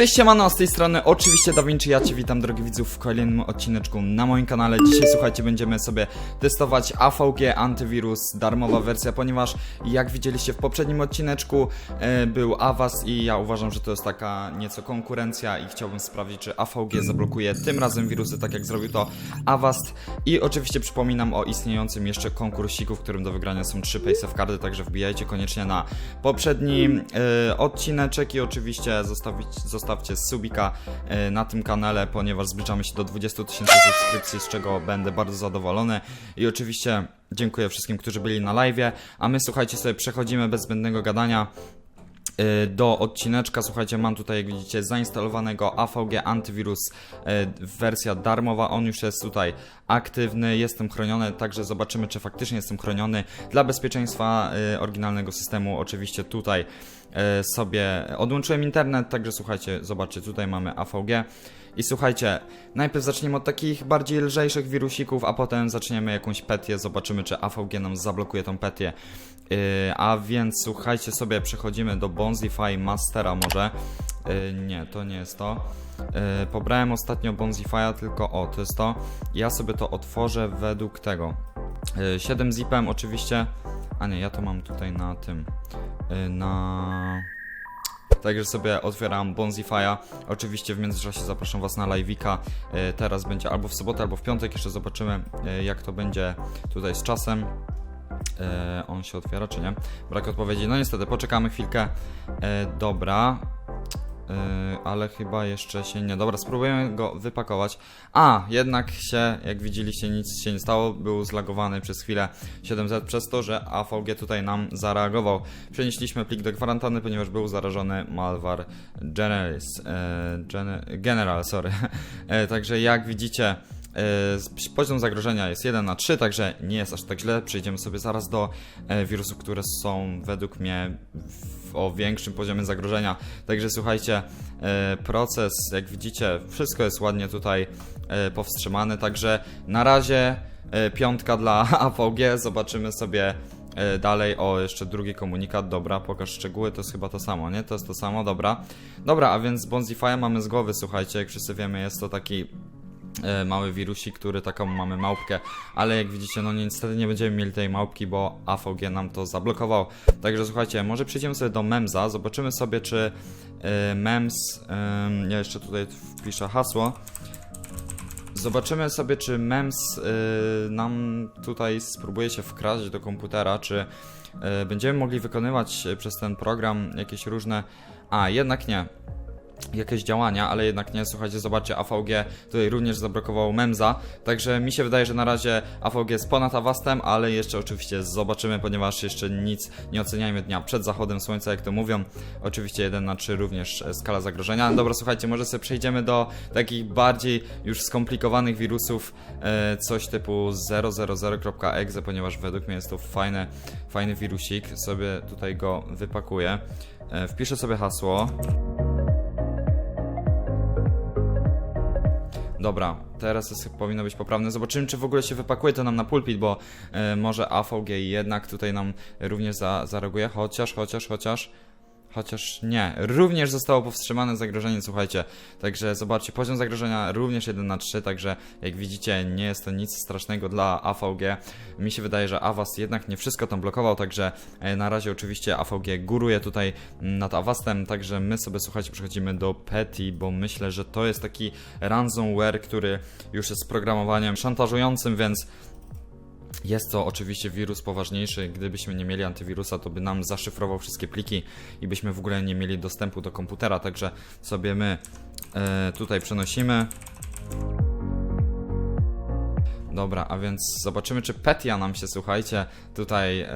Cześć siemano, z tej strony oczywiście Da Vinci, ja Cię witam drogi widzów w kolejnym odcineczku na moim kanale. Dzisiaj słuchajcie, będziemy sobie testować AVG Antywirus, darmowa wersja, ponieważ jak widzieliście w poprzednim odcineczku e, był Avast i ja uważam, że to jest taka nieco konkurencja i chciałbym sprawdzić, czy AVG zablokuje tym razem wirusy, tak jak zrobił to Avast. I oczywiście przypominam o istniejącym jeszcze konkursiku, w którym do wygrania są trzy paysafe cardy, także wbijajcie koniecznie na poprzedni e, odcineczek i oczywiście zostawić, zostawcie subika e, na tym kanale, ponieważ zbliżamy się do 20 tysięcy subskrypcji, z czego będę bardzo zadowolony. I oczywiście dziękuję wszystkim, którzy byli na live, a my słuchajcie sobie przechodzimy bez zbędnego gadania y, do odcineczka. Słuchajcie, mam tutaj, jak widzicie, zainstalowanego AVG Antywirus, y, wersja darmowa. On już jest tutaj aktywny, jestem chroniony, także zobaczymy, czy faktycznie jestem chroniony. Dla bezpieczeństwa oryginalnego systemu, oczywiście tutaj sobie odłączyłem internet, także słuchajcie, zobaczcie, tutaj mamy AVG. I słuchajcie, najpierw zaczniemy od takich bardziej lżejszych wirusików, a potem zaczniemy jakąś petię, zobaczymy czy AVG nam zablokuje tą petię. Yy, a więc słuchajcie sobie, przechodzimy do Bonzify Mastera może. Yy, nie, to nie jest to. Yy, pobrałem ostatnio Bonzify'a, tylko o, to jest to. Ja sobie to otworzę według tego. Yy, 7 zipem oczywiście. A nie, ja to mam tutaj na tym. Yy, na... Także sobie otwieram Bonzify'a. Oczywiście w międzyczasie zapraszam Was na live'ika. E, Teraz będzie albo w sobotę, albo w piątek. Jeszcze zobaczymy, e, jak to będzie tutaj z czasem. On się otwiera, czy nie? Brak odpowiedzi. No niestety, poczekamy chwilkę. Dobra. E, Ale chyba jeszcze się nie. Dobra, spróbujemy go wypakować. A, jednak się, jak widzieliście, nic się nie stało. Był zlagowany przez chwilę 7Z przez to, że AVG tutaj nam zareagował. Przenieśliśmy plik do kwarantanny, ponieważ był zarażony malware generalis, e, gene, general, sorry. E, także jak widzicie, poziom zagrożenia jest 1 na 3, także nie jest aż tak źle. Przejdziemy sobie zaraz do e, wirusów, które są według mnie o większym poziomie zagrożenia. Także słuchajcie, e, proces, jak widzicie, wszystko jest ładnie tutaj e, powstrzymane, także na razie e, piątka dla AVG, zobaczymy sobie e, dalej. O, jeszcze drugi komunikat, dobra, pokaż szczegóły, to jest chyba to samo, nie? To jest to samo, dobra. Dobra, a więc Bonzify'a mamy z głowy, słuchajcie, jak wszyscy wiemy, jest to taki e, mały wirusik, który taką mamy małpkę, ale jak widzicie, no niestety nie będziemy mieli tej małpki, bo AVG nam to zablokował. Także słuchajcie, może przejdziemy sobie do Memza, zobaczymy sobie, czy e, Mems, em, ja jeszcze tutaj wpiszę hasło, Zobaczymy sobie, czy MEMS y, nam tutaj spróbuje się wkraść do komputera, czy będziemy mogli wykonywać przez ten program jakieś różne. A, jednak nie. Jakieś działania, ale jednak nie. Słuchajcie, zobaczcie, AVG tutaj również zablokował Memza. Także mi się wydaje, że na razie AVG jest ponad Avastem, ale jeszcze oczywiście zobaczymy, ponieważ jeszcze nic nie oceniajmy dnia przed zachodem słońca, jak to mówią. Oczywiście 1 na 3 również e, skala zagrożenia. Dobra, słuchajcie, może sobie przejdziemy do takich bardziej już skomplikowanych wirusów, e, coś typu 000.exe, ponieważ według mnie jest to fajny, fajny wirusik. Sobie tutaj go wypakuję. E, Wpiszę sobie hasło. Dobra, teraz jest, powinno być poprawne. Zobaczymy, czy w ogóle się wypakuje to nam na pulpit, bo e, może AVG jednak tutaj nam również za, zareaguje. Chociaż, chociaż, chociaż. Chociaż nie, również zostało powstrzymane zagrożenie, słuchajcie. Także zobaczcie, poziom zagrożenia również 1 na 3, także jak widzicie, nie jest to nic strasznego dla AVG. Mi się wydaje, że Avast jednak nie wszystko tam blokował, także e, na razie oczywiście AVG góruje tutaj nad Avastem, także my sobie, słuchajcie, przechodzimy do PETI, bo myślę, że to jest taki ransomware, który już jest programowaniem szantażującym, więc jest to oczywiście wirus poważniejszy. Gdybyśmy nie mieli antywirusa, to by nam zaszyfrował wszystkie pliki i byśmy w ogóle nie mieli dostępu do komputera. Także sobie my e, tutaj przenosimy. Dobra, a więc zobaczymy, czy Petia nam się, słuchajcie, tutaj e,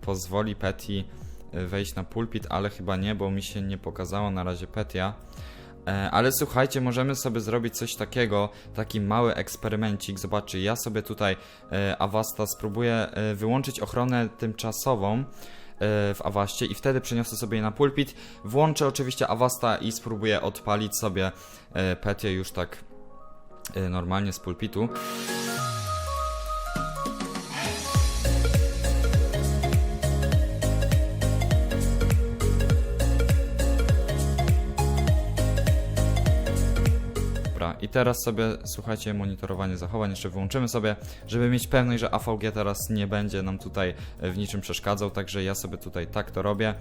pozwoli Peti e, wejść na pulpit, ale chyba nie, bo mi się nie pokazało na razie Petia. E, Ale słuchajcie, możemy sobie zrobić coś takiego, taki mały eksperymencik. Zobaczcie, ja sobie tutaj e, Avasta spróbuję e, wyłączyć ochronę tymczasową w Awaście i wtedy przeniosę sobie je na pulpit. Włączę oczywiście Avasta i spróbuję odpalić sobie Petię już tak normalnie z pulpitu. I teraz sobie, słuchajcie, monitorowanie zachowań jeszcze wyłączymy sobie, żeby mieć pewność, że AVG teraz nie będzie nam tutaj e, w niczym przeszkadzał, także ja sobie tutaj tak to robię.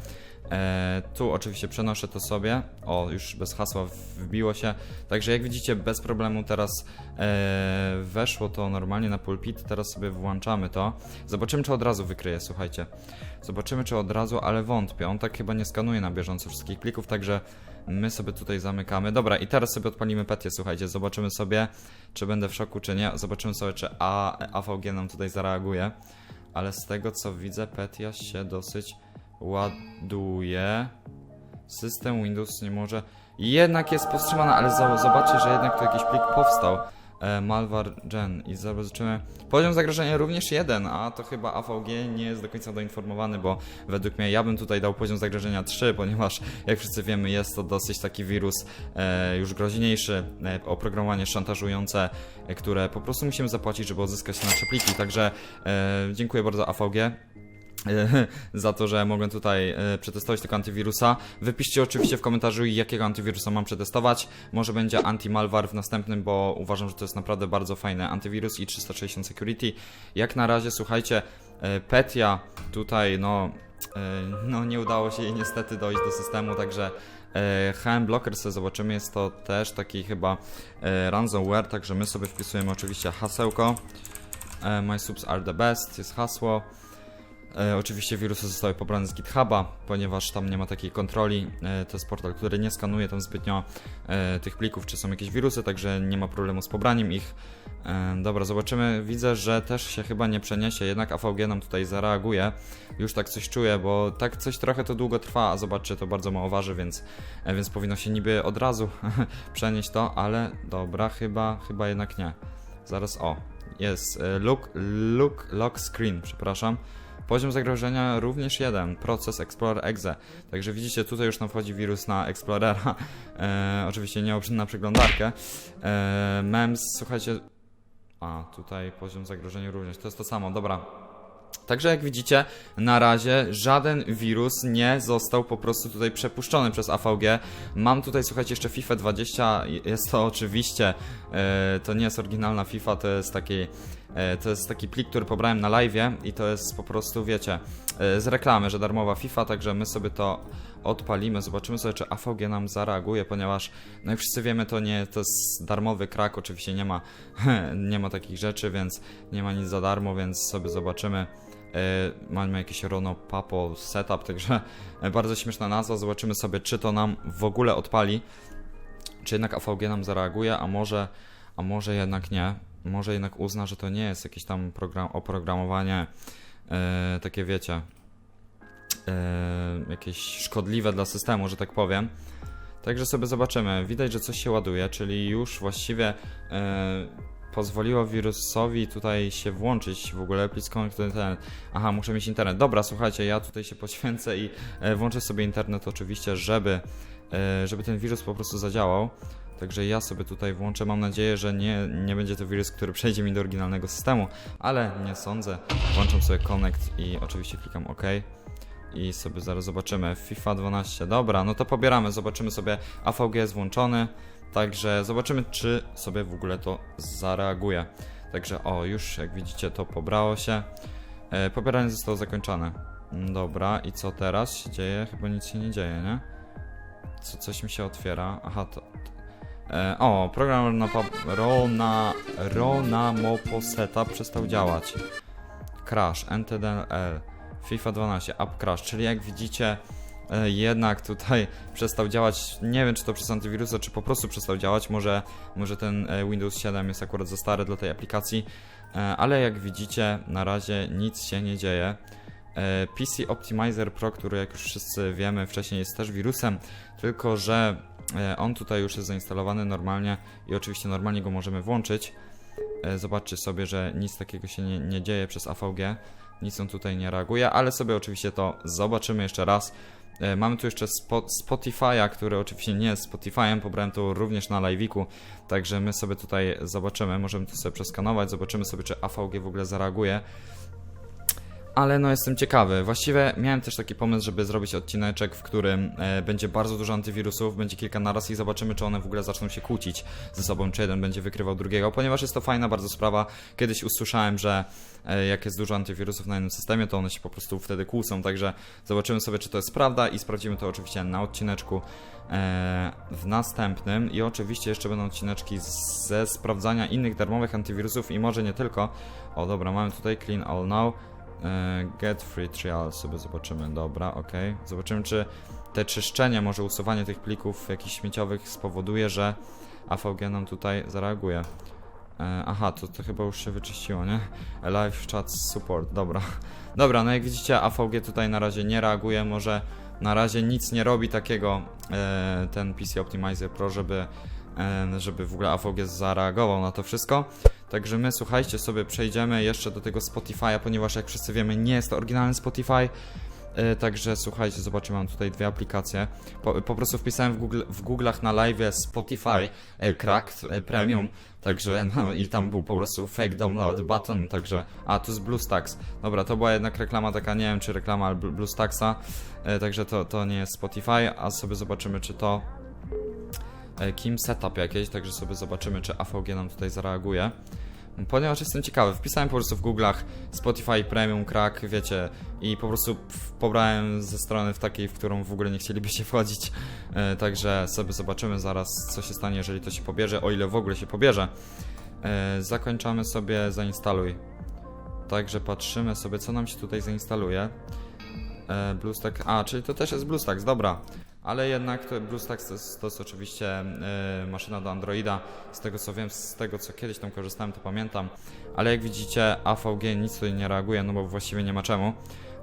E, tu oczywiście przenoszę to sobie, o już bez hasła wbiło się, także jak widzicie bez problemu teraz e, weszło to normalnie na pulpit, teraz sobie włączamy to. Zobaczymy czy od razu wykryje, słuchajcie. Zobaczymy czy od razu, ale wątpię, on tak chyba nie skanuje na bieżąco wszystkich plików, także my sobie tutaj zamykamy. Dobra, i teraz sobie odpalimy petię, słuchajcie, zobaczymy sobie, czy będę w szoku, czy nie. Zobaczymy sobie, czy A, AVG nam tutaj zareaguje. Ale z tego co widzę, petia się dosyć ładuje. System Windows nie może. Jednak jest powstrzymana, ale zobaczcie, że jednak tu jakiś plik powstał. E, Malware Gen i zobaczymy. Poziom zagrożenia również jeden, a to chyba AVG nie jest do końca doinformowany, bo według mnie ja bym tutaj dał poziom zagrożenia 3, ponieważ jak wszyscy wiemy jest to dosyć taki wirus e, już groźniejszy, e, oprogramowanie szantażujące, e, które po prostu musimy zapłacić, żeby uzyskać nasze pliki. Także e, dziękuję bardzo AVG za to, że mogłem tutaj e, przetestować tego antywirusa. Wypiszcie oczywiście w komentarzu, jakiego antywirusa mam przetestować. Może będzie anti-malware w następnym, bo uważam, że to jest naprawdę bardzo fajny antywirus i 360 security. Jak na razie, słuchajcie, e, Petia tutaj, no, e, no nie udało się jej niestety dojść do systemu, także HM Blocker sobie zobaczymy, jest to też taki chyba ransomware, także my sobie wpisujemy oczywiście hasełko. My subs are the best, jest hasło. E, oczywiście wirusy zostały pobrane z GitHuba, ponieważ tam nie ma takiej kontroli. E, to jest portal, który nie skanuje tam zbytnio e, tych plików, czy są jakieś wirusy, także nie ma problemu z pobraniem ich. E, dobra, zobaczymy. Widzę, że też się chyba nie przeniesie, jednak AVG nam tutaj zareaguje. Już tak coś czuję, bo tak coś trochę to długo trwa, a zobaczcie, to bardzo mało waży, więc, e, więc powinno się niby od razu przenieść to, ale dobra, chyba, chyba jednak nie. Zaraz, o, jest. e, Look, look, lock screen, przepraszam. Poziom zagrożenia również jeden, proces Explorer Exe. Także widzicie, tutaj już nam wchodzi wirus na Explorera. E, oczywiście nie na przeglądarkę. E, MEMS, słuchajcie. A, tutaj poziom zagrożenia również. To jest to samo, dobra. Także jak widzicie, na razie żaden wirus nie został po prostu tutaj przepuszczony przez AVG. Mam tutaj, słuchajcie, jeszcze FIFA 20. Jest to oczywiście, e, to nie jest oryginalna FIFA, to jest taki, e, to jest taki plik, który pobrałem na live i to jest po prostu, wiecie, e, z reklamy, że darmowa FIFA, także my sobie to odpalimy, zobaczymy sobie, czy AVG nam zareaguje, ponieważ, no jak wszyscy wiemy, to nie, to jest darmowy krak, oczywiście nie ma, nie ma takich rzeczy, więc nie ma nic za darmo, więc sobie zobaczymy. E, mamy jakieś Rono Papo setup, także e, bardzo śmieszna nazwa. Zobaczymy sobie, czy to nam w ogóle odpali, czy jednak AVG nam zareaguje, a może, a może jednak nie. Może jednak uzna, że to nie jest jakieś tam program, oprogramowanie e, takie, wiecie, e, jakieś szkodliwe dla systemu, że tak powiem. Także sobie zobaczymy. Widać, że coś się ładuje, czyli już właściwie e, pozwoliło wirusowi tutaj się włączyć w ogóle. To internet. Aha, muszę mieć internet. Dobra, słuchajcie, ja tutaj się poświęcę i e, włączę sobie internet oczywiście, żeby, e, żeby ten wirus po prostu zadziałał. Także ja sobie tutaj włączę. Mam nadzieję, że nie, nie będzie to wirus, który przejdzie mi do oryginalnego systemu, ale nie sądzę. Włączam sobie connect i oczywiście klikam OK. I sobie zaraz zobaczymy. FIFA 12. Dobra, no to pobieramy. Zobaczymy sobie. AVG jest włączony. Także zobaczymy, czy sobie w ogóle to zareaguje. Także o, już jak widzicie, to pobrało się. E, pobieranie zostało zakończone. Dobra, i co teraz się dzieje? Chyba nic się nie dzieje, nie? Co, coś mi się otwiera. Aha, to. E, o, program Pa- Rona, Rona Mopo Setup przestał działać. Crash, NTDL, FIFA 12, App Crash, czyli jak widzicie, e, jednak tutaj przestał działać. Nie wiem, czy to przez antywirusa, czy po prostu przestał działać. Może, może ten e, Windows 7 jest akurat za stary dla tej aplikacji, e, ale jak widzicie, na razie nic się nie dzieje. E, PC Optimizer Pro, który jak już wszyscy wiemy wcześniej jest też wirusem, tylko że on tutaj już jest zainstalowany normalnie i oczywiście normalnie go możemy włączyć. E, Zobaczcie sobie, że nic takiego się nie, nie dzieje przez AVG, nic on tutaj nie reaguje, ale sobie oczywiście to zobaczymy jeszcze raz. E, Mamy tu jeszcze Spo- Spotify'a, który oczywiście nie jest Spotify'em, pobrałem to również na live'iku, także my sobie tutaj zobaczymy, możemy to sobie przeskanować, zobaczymy sobie, czy AVG w ogóle zareaguje. Ale no jestem ciekawy. Właściwie miałem też taki pomysł, żeby zrobić odcineczek, w którym e, będzie bardzo dużo antywirusów, będzie kilka naraz i zobaczymy, czy one w ogóle zaczną się kłócić ze sobą, czy jeden będzie wykrywał drugiego, ponieważ jest to fajna bardzo sprawa. Kiedyś usłyszałem, że e, jak jest dużo antywirusów na jednym systemie, to one się po prostu wtedy kłócą, także zobaczymy sobie, czy to jest prawda i sprawdzimy to oczywiście na odcineczku e, w następnym i oczywiście jeszcze będą odcineczki ze sprawdzania innych darmowych antywirusów i może nie tylko. O dobra, mamy tutaj Clean All Now. E, Get free trial sobie zobaczymy, dobra, ok. Zobaczymy, czy te czyszczenie, może usuwanie tych plików jakichś śmieciowych spowoduje, że AVG nam tutaj zareaguje. E, aha, to, to chyba już się wyczyściło, nie? Live chat support, dobra. Dobra, no jak widzicie, AVG tutaj na razie nie reaguje, może na razie nic nie robi takiego e, ten PC Optimizer Pro, żeby, żeby w ogóle AVG zareagował na to wszystko. Także my, słuchajcie, sobie przejdziemy jeszcze do tego Spotify'a, ponieważ jak wszyscy wiemy, nie jest to oryginalny Spotify. E, Także słuchajcie, zobaczmy, mam tutaj dwie aplikacje. Po, po prostu wpisałem w, Google, w Google'ach na live Spotify e, Cracked e, Premium, także no i tam był po prostu fake download button, także... A, tu jest BlueStacks. Dobra, to była jednak reklama taka, nie wiem czy reklama BlueStacksa, także to, to nie jest Spotify, a sobie zobaczymy czy to... E, Kim setup jakieś, także sobie zobaczymy czy AVG nam tutaj zareaguje. Ponieważ jestem ciekawy, wpisałem po prostu w Google'ach Spotify Premium Crack, wiecie, i po prostu pobrałem ze strony w takiej, w którą w ogóle nie chcielibyście wchodzić. E, także sobie zobaczymy zaraz, co się stanie, jeżeli to się pobierze, o ile w ogóle się pobierze. E, zakończamy sobie zainstaluj. Także patrzymy sobie, co nam się tutaj zainstaluje. BlueStack, a, czyli to też jest BlueStacks, dobra. Ale jednak to BlueStacks to jest, to jest oczywiście e, maszyna do Androida. Z tego co wiem, z tego co kiedyś tam korzystałem, to pamiętam. Ale jak widzicie, AVG nic tutaj nie reaguje, no bo właściwie nie ma czemu.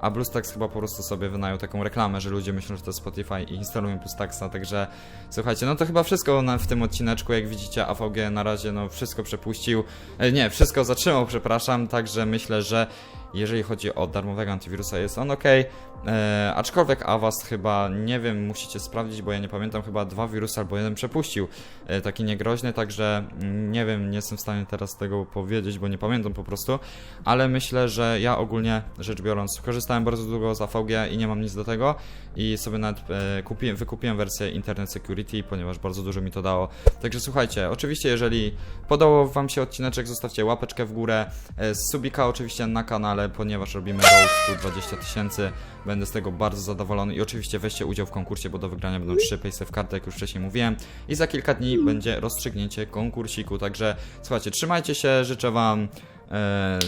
A BlueStacks chyba po prostu sobie wynajął taką reklamę, że ludzie myślą, że to jest Spotify i instalują BlueStacksa, także słuchajcie, no to chyba wszystko w tym odcineczku, jak widzicie AVG na razie no wszystko przepuścił, e, nie, wszystko zatrzymał, przepraszam, także myślę, że jeżeli chodzi o darmowego antywirusa jest on ok, e, aczkolwiek Avast chyba, nie wiem, musicie sprawdzić, bo ja nie pamiętam, chyba dwa wirusy albo jeden przepuścił, e, taki niegroźny, także mm, nie wiem, nie jestem w stanie teraz tego powiedzieć, bo nie pamiętam po prostu, ale myślę, że ja ogólnie rzecz biorąc korzystałem bardzo długo z AVG i nie mam nic do tego. I sobie nawet e, kupiłem, wykupiłem wersję Internet Security, ponieważ bardzo dużo mi to dało. Także słuchajcie, oczywiście jeżeli podobał Wam się odcineczek, zostawcie łapeczkę w górę, e, subika oczywiście na kanale, ponieważ robimy road 120 tysięcy, będę z tego bardzo zadowolony. I oczywiście weźcie udział w konkursie, bo do wygrania będą 3 paysafe karty, jak już wcześniej mówiłem. I za kilka dni będzie rozstrzygnięcie konkursiku, także słuchajcie, trzymajcie się, życzę Wam e,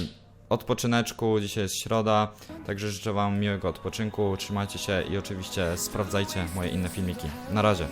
odpoczyneczku, dzisiaj jest środa, także życzę Wam miłego odpoczynku, trzymajcie się i oczywiście sprawdzajcie moje inne filmiki. Na razie.